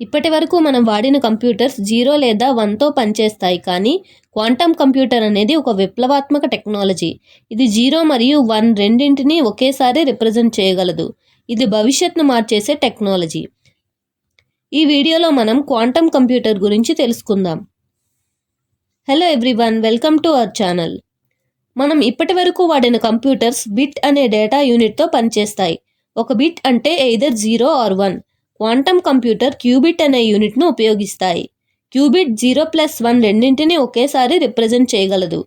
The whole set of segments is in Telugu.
ఇప్పటి వరకు మనం వాడిన కంప్యూటర్స్ జీరో లేదా వన్తో పనిచేస్తాయి కానీ క్వాంటమ్ కంప్యూటర్ అనేది ఒక విప్లవాత్మక టెక్నాలజీ. ఇది జీరో మరియు వన్ రెండింటినీ ఒకేసారి రిప్రజెంట్ చేయగలదు. ఇది భవిష్యత్తును మార్చేసే టెక్నాలజీ. ఈ వీడియోలో మనం క్వాంటమ్ కంప్యూటర్ గురించి తెలుసుకుందాం. Hello everyone welcome to our channel. మనం ఇప్పటి వరకు వాడిన కంప్యూటర్స్ బిట్ అనే డేటా యూనిట్తో పనిచేస్తాయి. ఒక బిట్ అంటే either zero or one. Quantum computer qubit అనే యూనిట్ను ఉపయోగిస్తాయి. క్యూబిట్ జీరో ప్లస్ వన్ రెండింటిని ఒకేసారి రిప్రజెంట్ చేయగలదు.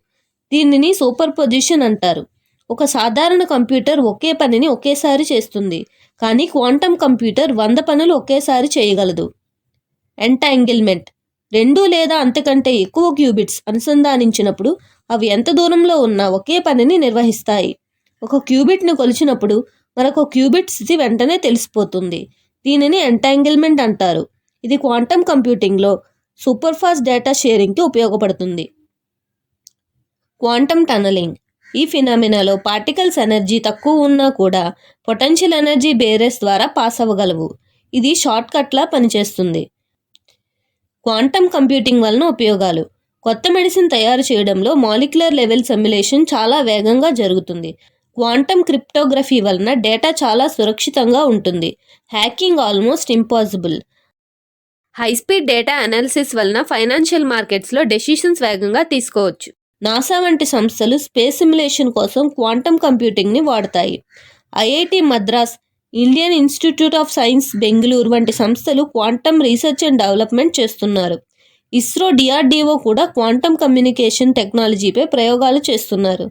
దీనిని సూపర్ పొజిషన్ అంటారు. ఒక సాధారణ కంప్యూటర్ ఒకే పనిని ఒకేసారి చేస్తుంది కానీ క్వాంటమ్ కంప్యూటర్ వంద పనులు ఒకేసారి చేయగలదు. ఎంటాంగిల్మెంట్. రెండు లేదా అంతకంటే ఎక్కువ క్యూబిట్స్ అనుసంధానించినప్పుడు అవి ఎంత దూరంలో ఉన్నా ఒకే పనిని నిర్వహిస్తాయి. ఒక క్యూబిట్ను కొలిచినప్పుడు మరొక క్యూబిట్ స్థితి వెంటనే తెలిసిపోతుంది. దీనిని ఎంటాంగిల్మెంట్ అంటారు. ఇది క్వాంటమ్ కంప్యూటింగ్లో సూపర్ ఫాస్ట్ డేటా షేరింగ్కి ఉపయోగపడుతుంది. క్వాంటమ్ టనలింగ్ ఈ ఫినామినాలో పార్టికల్స్ ఎనర్జీ తక్కువ ఉన్నా కూడా పొటెన్షియల్ ఎనర్జీ బేరెస్ ద్వారా పాస్ అవ్వగలవు. ఇది షార్ట్ కట్లా పనిచేస్తుంది. క్వాంటమ్ కంప్యూటింగ్ వలన ఉపయోగాలు. కొత్త మెడిసిన్ తయారు చేయడంలో మాలిక్యులర్ లెవెల్ సెమ్యులేషన్ చాలా వేగంగా జరుగుతుంది. క్వాంటమ్ క్రిప్టోగ్రఫీ వలన డేటా చాలా సురక్షితంగా ఉంటుంది. Hacking almost impossible. High speed data analysis వలన ఫైనాన్షియల్ మార్కెట్స్లో డెసిషన్స్ వేగంగా తీసుకోవచ్చు. నాసా వంటి సంస్థలు స్పేస్ సిమ్యులేషన్ కోసం క్వాంటమ్ కంప్యూటింగ్ని వాడతాయి. IIT Madras Indian institute of science Bengaluru వంటి సంస్థలు క్వాంటమ్ రీసెర్చ్ అండ్ డెవలప్మెంట్ చేస్తున్నారు. ఇస్రో డిఆర్డిఓ కూడా క్వాంటమ్ కమ్యూనికేషన్ టెక్నాలజీపై ప్రయోగాలు చేస్తున్నారు.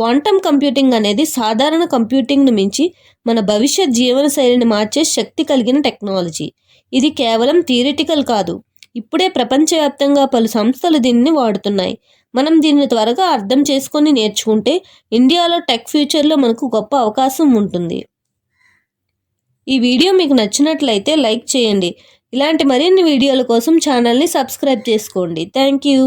క్వాంటమ్ కంప్యూటింగ్ అనేది సాధారణ కంప్యూటింగ్ను మించి మన భవిష్యత్ జీవన శైలిని మార్చే శక్తి కలిగిన టెక్నాలజీ. ఇది కేవలం థియరిటికల్ కాదు. ఇప్పుడే ప్రపంచవ్యాప్తంగా పలు సంస్థలు దీనిని వాడుతున్నాయి. మనం దీన్ని త్వరగా అర్థం చేసుకొని నేర్చుకుంటే ఇండియాలో టెక్ ఫ్యూచర్లో మనకు గొప్ప అవకాశం ఉంటుంది. ఈ వీడియో మీకు నచ్చినట్లయితే లైక్ చేయండి. ఇలాంటి మరిన్ని వీడియోల కోసం ఛానల్ని సబ్స్క్రైబ్ చేసుకోండి. Thank you